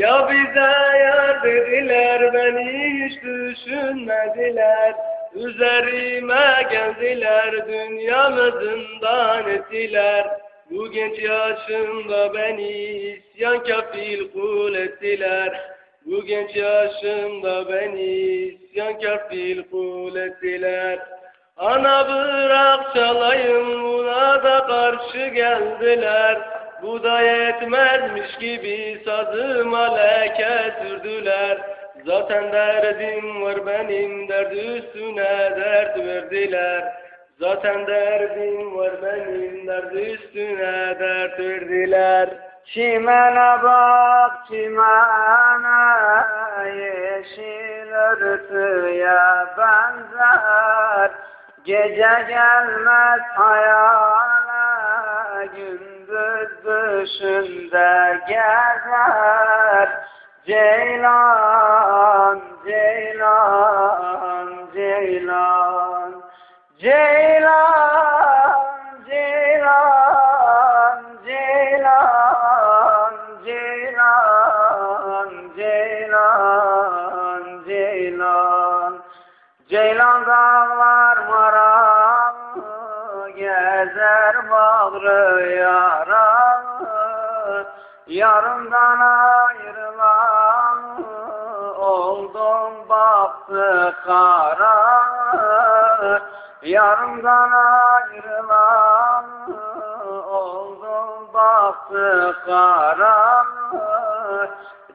Ya bize yar dediler beni hiç düşünmediler. Üzerime geldiler dünyamı zindan ettiler. Bu genç yaşımda beni isyan kafil kul ettiler. Bu genç yaşımda beni isyan kafil kul ettiler. Ana bırak çalayım buna da karşı geldiler Bu da yetmezmiş gibi sazıma leke sürdüler. Zaten derdim var benim dert üstüne dert verdiler. Zaten derdim var benim dert üstüne dert verdiler. Çimene bak çimene yeşil örtüye benzer. Gece gelmez hayale düşünde gezer. Ceylan, Ceylan, Ceylan. Ceylan, Ceylan, Ceylan, Ceylan, Ceylan, Ceylan. Ceylan dağlar maralı gezer bağrı yaralı Yarımdan ayrılan oldum baktı kara. Yarımdan ayrılan oldum baktı kara.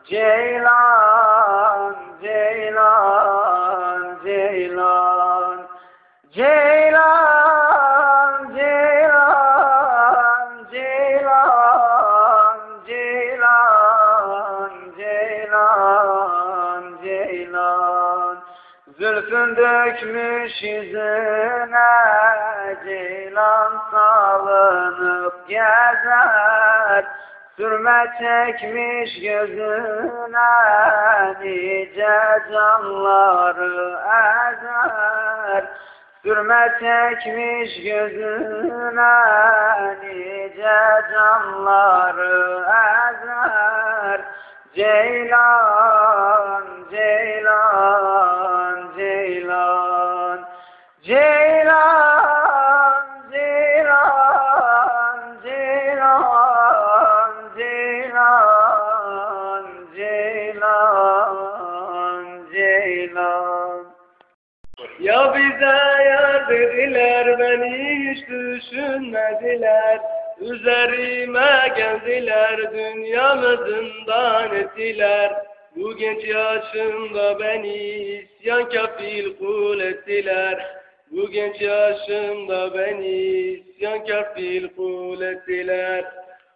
Ceylan, Ceylan, Ceylan Ceylan, Ceylan, Ceylan. Zülfün dökmüş yüzüne Ceylan salınıp gezer. Sürme çekmiş gözüne nice canları ezer. Sürme çekmiş gözüne nice canları ezer Ceylan, Ceylan, Ceylan. Ceylan, Ceylan, Ceylan, Ceylan, Ceylan, Ceylan. Ya bize yar dediler beni hiç düşünmediler Üzerime geldiler dünyamı zindan ettiler. Bu genç yaşımda beni isyan kafil kul ettiler. Bu genç yaşımda beni isyan kafil kul ettiler.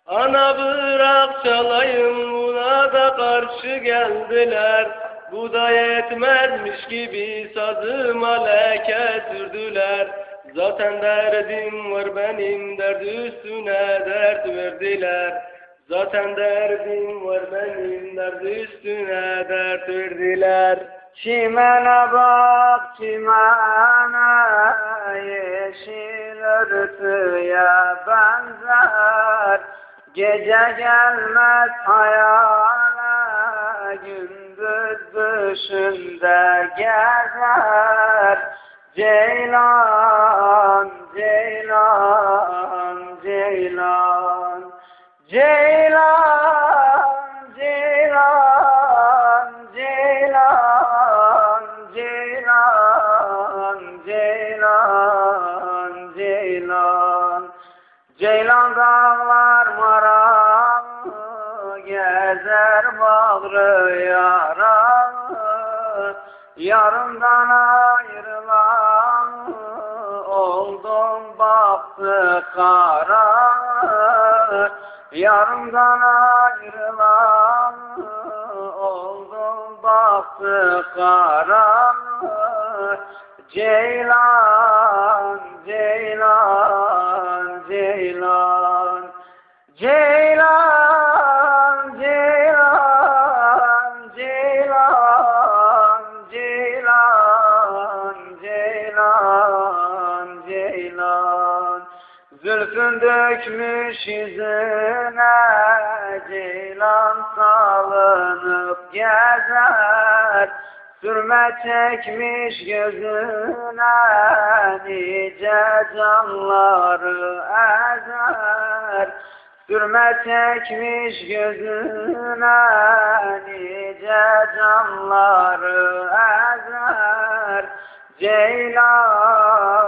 Ana bırak çalayım buna da karşı geldiler. Bu da yetmezmiş gibi sazıma leke sürdüler Zaten derdim var benim dert üstüne dert verdiler. Zaten derdim var benim dert üstüne dert verdiler. Çimene bak çimene yeşil örtüye benzer. Gece gelmez hayale gündüz düşünde gezer Ceylan, Ceylan, Ceylan. Ceylan, Ceylan, Ceylan, Ceylan, Ceylan, Ceylan. Ceylan dağlar maralı gezer bağrı yaralı Yarımdan ayrılan oldum baktı kara. Yarımdan ayrılan oldum baktı kara. Ceylan, dökmüş yüzüne ceylan salınıp gezer. Sürme çekmiş gözüne nice canları ezer. Sürme çekmiş gözüne nice canları ezer. Ceylan,